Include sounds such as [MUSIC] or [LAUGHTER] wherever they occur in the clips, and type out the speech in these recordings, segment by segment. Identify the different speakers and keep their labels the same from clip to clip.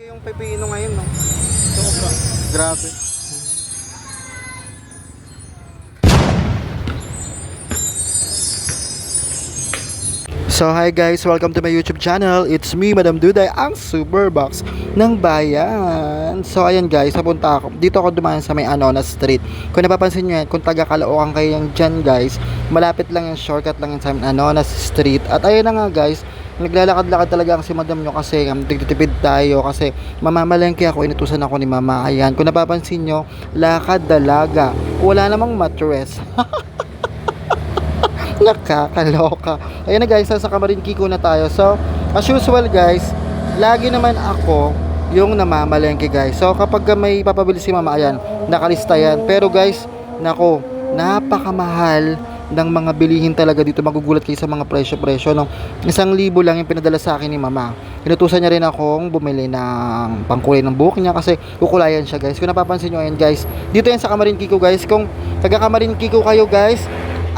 Speaker 1: Yung pepino ngayon, no? Sobra. Grabe. So hi guys, welcome to my YouTube channel. It's me, Madam Duday, ang Superbox ng bayan. So ayan guys, napunta ako. Dito ako dumaan sa may Anona Street. Kung napapansin nyo yan, kung taga Caloocan kayo yan dyan guys, malapit lang yung shortcut lang yan sa Anona Street. At ayun na nga guys, naglalakad-lakad talaga ang si madam nyo kasi um, tigtitipid tayo kasi mamamalengke ako, inutusan ako ni mama. Ayan, kung napapansin nyo, lakad dalaga. Wala namang mattress. [LAUGHS] Nakakaloka. Ayan na guys, nasa Kamarin Kiko na tayo. So, as usual guys, lagi naman ako yung namamalengke guys. So, kapag may papabili si mama, ayan, nakalista yan. Pero guys, nako, napakamahal ng mga bilihin talaga dito. Magugulat kayo sa mga presyo-presyo. No? Isang libo lang yung pinadala sa akin ni mama. Inutusan niya rin akong bumili ng pangkulay ng buhok niya kasi kukulayan siya guys. Kung napapansin nyo, ayan guys, dito yan sa Kamarin Kiko guys. Kung taga Kamarin Kiko kayo guys,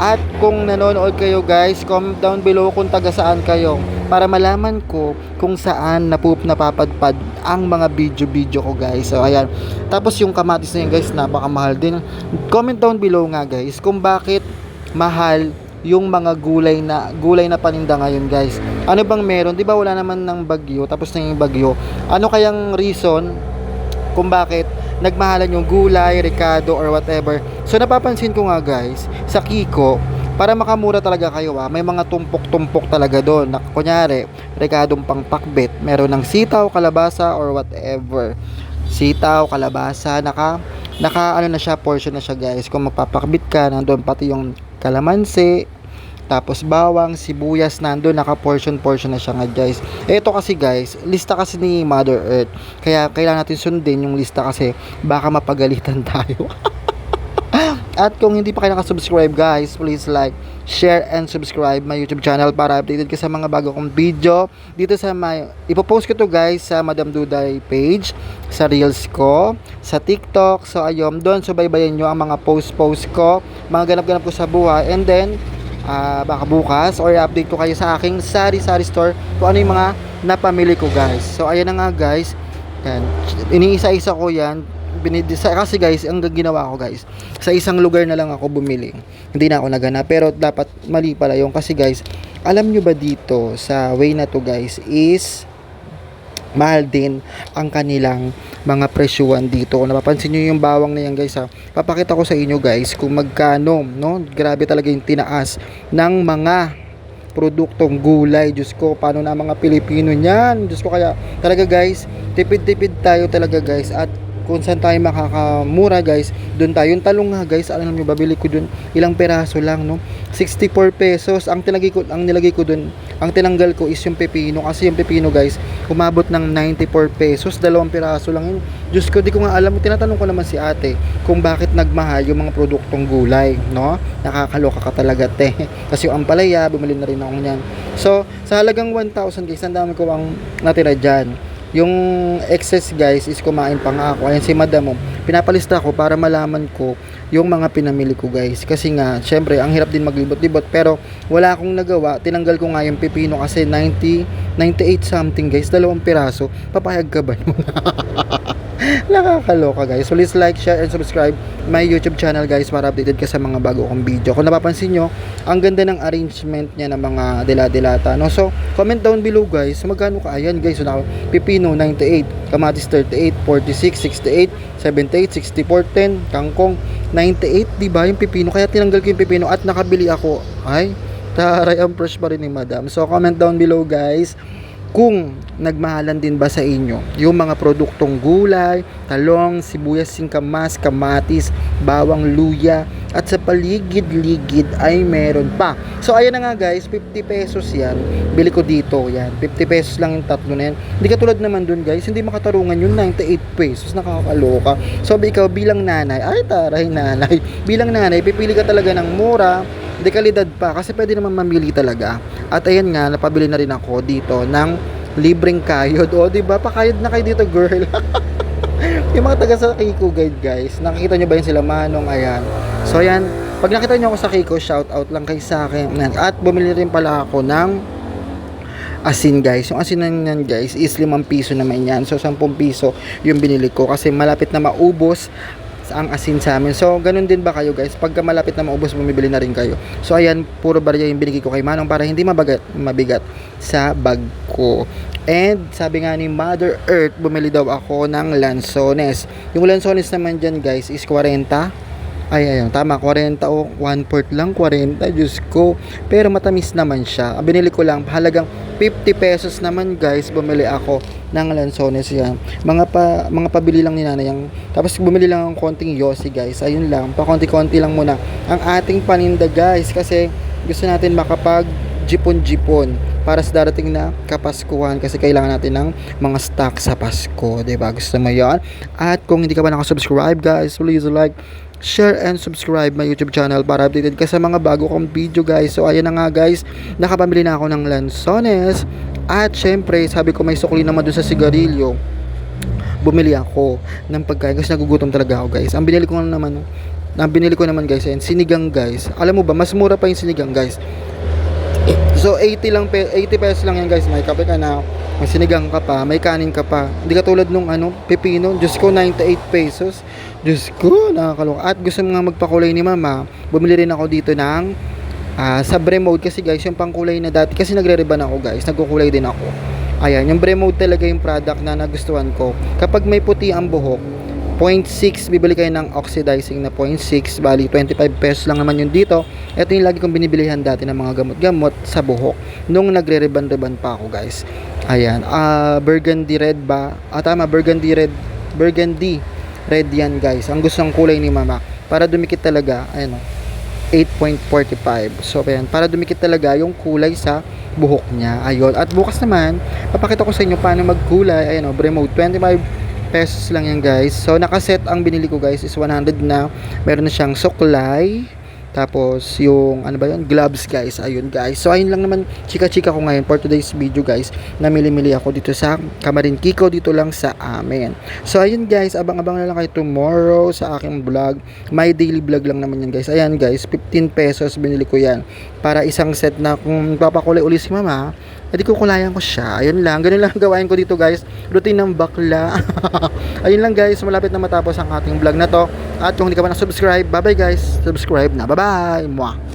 Speaker 1: at kung nanonood kayo guys, comment down below kung taga saan kayo para malaman ko kung saan napup napapadpad ang mga video-video ko guys. So ayan. Tapos yung kamatis na yun guys, napakamahal din. Comment down below nga guys kung bakit mahal yung mga gulay na gulay na paninda ngayon guys. Ano bang meron? 'Di ba wala naman ng bagyo tapos na yung bagyo. Ano kayang reason kung bakit nagmahalan yung gulay, rekado, or whatever. So, napapansin ko nga guys, sa Kiko, para makamura talaga kayo ah, may mga tumpok-tumpok talaga doon. Na, kunyari, rekadong pang pakbet, meron ng sitaw, kalabasa, or whatever. Sitaw, kalabasa, naka, naka ano na siya, portion na siya guys. Kung magpapakbit ka, nandun pati yung kalamansi, tapos bawang, sibuyas, nandun, naka-portion-portion na siya nga guys. Ito kasi guys, lista kasi ni Mother Earth. Kaya kailangan natin sundin yung lista kasi baka mapagalitan [LAUGHS] tayo. At kung hindi pa kayo nakasubscribe guys, please like, share, and subscribe my YouTube channel para updated ka sa mga bago kong video. Dito sa my, ipopost ko to guys sa Madam Duday page, sa Reels ko, sa TikTok. So ayun, doon subaybayan nyo ang mga post-post ko, mga ganap-ganap ko sa buhay. And then, ah, baka bukas or update ko kayo sa aking sari-sari store kung ano yung mga napamili ko guys. So ayan na nga guys. Yan. Iniisa-isa ko yan. Binidisa, kasi guys, ang ginawa ko guys, sa isang lugar na lang ako bumili. Hindi na ako nagana. Pero dapat mali pala yung kasi guys, alam nyo ba dito sa way na to guys is mahal din ang kanilang mga presyuan dito. Kung napapansin nyo yung bawang na yan guys ha, papakita ko sa inyo guys kung magkano, no? Grabe talaga yung tinaas ng mga produktong gulay. Diyos ko, paano na mga Pilipino niyan? Diyos ko, kaya talaga guys, tipid-tipid tayo talaga guys at kung saan tayo makakamura guys, doon tayo. Yung talong nga guys, alam nyo, babili ko doon, ilang peraso lang, no? 64 pesos. Ang tinagay ko, ang nilagay ko doon, ang tinanggal ko is yung pepino. Kasi yung pepino guys, umabot ng 94 pesos. Dalawang piraso lang yun. Diyos ko, di ko nga alam. Tinatanong ko naman si ate kung bakit nagmahal yung mga produktong gulay, no? Nakakaloka ka talaga, te. [LAUGHS] Kasi yung ampalaya, bumili na rin ako niyan. So, sa halagang 1,000 guys, ang dami ko ang natira dyan. Yung excess guys is kumain pa nga ako. Ayan si madam mo. Pinapalista ko para malaman ko yung mga pinamili ko guys. Kasi nga, syempre, ang hirap din maglibot-libot. Pero wala akong nagawa. Tinanggal ko nga yung pipino kasi 90, 98 something guys. Dalawang piraso. Papayag ka ba? [LAUGHS] Nakakaloka guys. Please like, share, and subscribe my YouTube channel guys para updated ka sa mga bago kong video. Kung napapansin nyo, ang ganda ng arrangement niya ng mga dila-dilata. No? So, comment down below guys. Magkano ka? Ayan guys. So, pipino 98, kamatis 38, 46, 68, 78, 64, 10, kangkong 98, di ba? Yung pipino. Kaya tinanggal ko yung pipino at nakabili ako. Ay, taray ang fresh pa rin ni madam. So, comment down below guys kung nagmahalan din ba sa inyo yung mga produktong gulay, talong, sibuyas, singkamas, kamatis, bawang luya at sa paligid-ligid ay meron pa. So ayan na nga guys, 50 pesos yan. Bili ko dito yan. 50 pesos lang yung tatlo na yan. Hindi katulad naman dun guys, hindi makatarungan yung 98 pesos. Nakakaloka. So ikaw bilang nanay, ay taray nanay, bilang nanay, pipili ka talaga ng mura, de kalidad pa kasi pwede naman mamili talaga. At ayan nga, napabili na rin ako dito ng libreng kayod. O, di ba? Pakayod na kayo dito, girl. [LAUGHS] yung mga taga sa Kiko Guide, guys. Nakikita nyo ba yun sila, Manong? Ayan. So, ayan. Pag nakita nyo ako sa Kiko, shout out lang kay sa akin. At bumili rin pala ako ng asin guys. Yung asin na yan guys is 5 piso naman yan. So 10 piso yung binili ko kasi malapit na maubos ang asin sa amin. So, ganun din ba kayo guys? Pagka malapit na maubos, bumibili na rin kayo. So, ayan, puro barya yung binigay ko kay Manong para hindi mabagat, mabigat sa bag ko. And, sabi nga ni Mother Earth, bumili daw ako ng lansones. Yung lansones naman dyan guys is 40 ay, ayun, tama, 40 o 1 port lang, 40, Diyos ko. Pero matamis naman siya. Binili ko lang, halagang 50 pesos naman guys, bumili ako ng lansones yan. Mga pa, mga pabili lang ni nanay yung, tapos bumili lang ng konting yosi guys. Ayun lang, pa konti-konti lang muna. Ang ating paninda guys, kasi gusto natin makapag jipon-jipon para sa darating na kapaskuhan kasi kailangan natin ng mga stock sa Pasko, 'di ba? Gusto mo 'yon? At kung hindi ka pa nakasubscribe, guys, please like, share and subscribe my YouTube channel para updated ka sa mga bago kong video, guys. So ayan na nga, guys, nakapamili na ako ng lansones at syempre, sabi ko may sukli naman dun sa sigarilyo. Bumili ako ng pagkain kasi nagugutom talaga ako, guys. Ang binili ko naman ang binili ko naman guys, ayan, sinigang guys. Alam mo ba, mas mura pa yung sinigang guys. So 80 lang pe 80 pesos lang yan guys. May kape ka na, may sinigang ka pa, may kanin ka pa. Hindi ka tulad nung ano, pepino, Diyos ko 98 pesos. Diyos ko, nakakaloka. At gusto mo nga magpakulay ni mama, bumili rin ako dito ng ah, sa Bremode kasi guys, yung pangkulay na dati kasi nagre-reban ako guys, nagkukulay din ako. Ayan, yung Bremode talaga yung product na nagustuhan ko. Kapag may puti ang buhok, 0.6 bibili kayo ng oxidizing na 0.6 bali 25 pesos lang naman yun dito ito yung lagi kong binibilihan dati ng mga gamot-gamot sa buhok nung nagre-reban-reban pa ako guys ayan ah burgundy red ba ah tama burgundy red burgundy red yan guys ang gustong kulay ni mama para dumikit talaga ayan o 8.45 so ayan para dumikit talaga yung kulay sa buhok niya ayun at bukas naman papakita ko sa inyo paano magkulay ayan o Bremode 25 pesos lang yan guys. So nakaset ang binili ko guys is 100 na. Meron na siyang suklay. Tapos yung ano ba yun? Gloves guys. Ayun guys. So ayun lang naman chika-chika ko ngayon for today's video guys. Namili-mili ako dito sa Kamarin Kiko dito lang sa amin. So ayun guys. Abang-abang na lang kayo tomorrow sa aking vlog. My daily vlog lang naman yan guys. Ayan guys. 15 pesos binili ko yan. Para isang set na kung papakulay uli si mama edi kukulayan ko siya. Ayun lang. Ganun lang ang gawain ko dito guys. Routine ng bakla. [LAUGHS] Ayun lang guys. Malapit na matapos ang ating vlog na to. At kung hindi ka pa na-subscribe, bye bye guys. Subscribe na. Bye bye. Mwah.